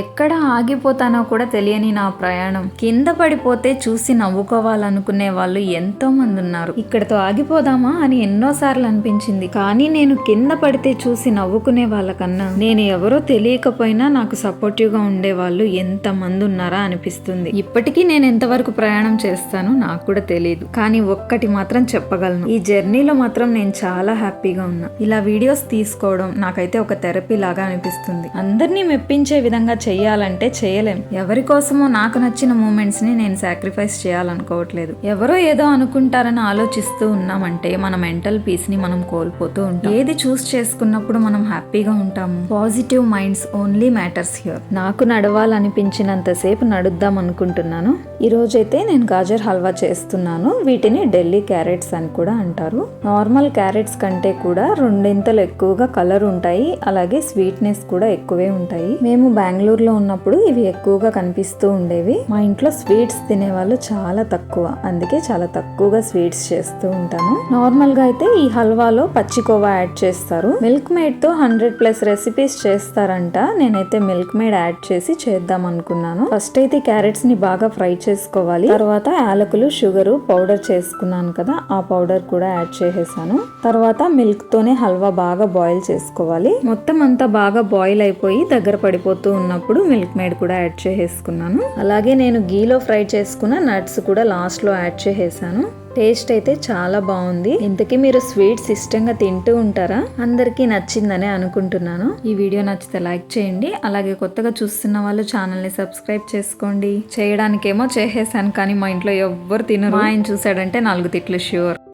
ఎక్కడ ఆగిపోతానో కూడా తెలియని నా ప్రయాణం. కింద పడిపోతే చూసి నవ్వుకోవాలనుకునే వాళ్ళు ఎంతో మంది ఉన్నారు. ఇక్కడతో ఆగిపోదామా అని ఎన్నోసార్లు అనిపించింది. కానీ నేను కింద పడితే చూసి నవ్వుకునే వాళ్ళకన్నా నేను ఎవరో తెలియకపోయినా నాకు సపోర్టివ్గా ఉండే వాళ్ళు ఎంత మంది ఉన్నారా అనిపిస్తుంది. ఇప్పటికీ నేను ఎంతవరకు ప్రయాణం చేస్తానో నాకు కూడా తెలియదు కానీ ఒక్కటి మాత్రం చెప్పగలను. ఈ జర్నీలో మాత్రం నేను చాలా హ్యాపీగా ఉన్నా. ఇలా వీడియోస్ తీసుకోవడం నాకైతే ఒక థెరపీ లాగా అనిపిస్తుంది. అందరినీ మెప్పించే విధంగా చెయ్యాలంటే చేయలేం ఎవరి కోసమో నాకు నచ్చిన మూమెంట్స్ని నేను సాక్రిఫైస్ చేయాలనుకోవట్లేదు. ఎవరో ఏదో అనుకుంటారని ఆలోచిస్తూ ఉన్నామంటే మన మెంటల్ పీస్ని మనం కోల్పోతూ ఉంటాం. ఏది చూస్ చేసుకున్నప్పుడు మనం హ్యాపీగా ఉంటాము? Positive minds only matters here నాకు నడవాలనిపించినంత సేపు నడుద్దాం అనుకుంటున్నాను. ఈ రోజైతే నేను గాజర్ హల్వా చేస్తున్నాను. వీటిని ఢిల్లీ క్యారెట్స్ అని కూడా అంటారు. నార్మల్ క్యారెట్స్ కంటే కూడా రెండింతలు ఎక్కువగా కలర్ ఉంటాయి. అలాగే స్వీట్నెస్ కూడా ఎక్కువే ఉంటాయి. మేము బెంగళూరు బెంగళూరులో ఉన్నప్పుడు ఇవి ఎక్కువగా కనిపిస్తూ ఉండేవి. మా ఇంట్లో స్వీట్స్ తినేవాళ్ళు చాలా తక్కువ. అందుకే చాలా తక్కువగా స్వీట్స్ చేస్తూ ఉంటాను. నార్మల్గా అయితే ఈ హల్వాలో పచ్చికోవా యాడ్ చేస్తారు. మిల్క్ మేడ్తో హండ్రెడ్ ప్లస్ రెసిపీస్ చేస్తారంట. నేనైతే మిల్క్ మేడ్ యాడ్ చేసి చేద్దాం అనుకున్నాను. ఫస్ట్ అయితే క్యారెట్స్ని బాగా ఫ్రై చేసుకోవాలి. తర్వాత యాలకులు షుగర్ పౌడర్ చేసుకున్నాను కదా ఆ పౌడర్ కూడా యాడ్ చేసేసాను. తర్వాత మిల్క్ తోనే హల్వా బాగా బాయిల్ చేసుకోవాలి. మొత్తం అంతా బాగా బాయిల్ అయిపోయి దగ్గర పడిపోతూ ఉన్నప్పుడు మిల్క్ మేడ్ కూడా యాడ్ చేసేసుకున్నాను. అలాగే నేను గీలో ఫ్రై చేసుకున్న నట్స్ కూడా లాస్ట్లో యాడ్ చేసేసాను. టేస్ట్ అయితే చాలా బాగుంది. ఇంతకీ మీరు స్వీట్స్ ఇష్టంగా తింటూ ఉంటారా? అందరికీ నచ్చిందనే అనుకుంటున్నాను. ఈ వీడియో నచ్చితే లైక్ చేయండి. అలాగే కొత్తగా చూస్తున్న వాళ్ళు ఛానల్ని సబ్స్క్రైబ్ చేసుకోండి. చేయడానికేమో చేసేసాను కానీ మా ఇంట్లో ఎవ్వరు తినరు. ఆయన చూసాడంటే నాలుగు తిట్లు ష్యూర్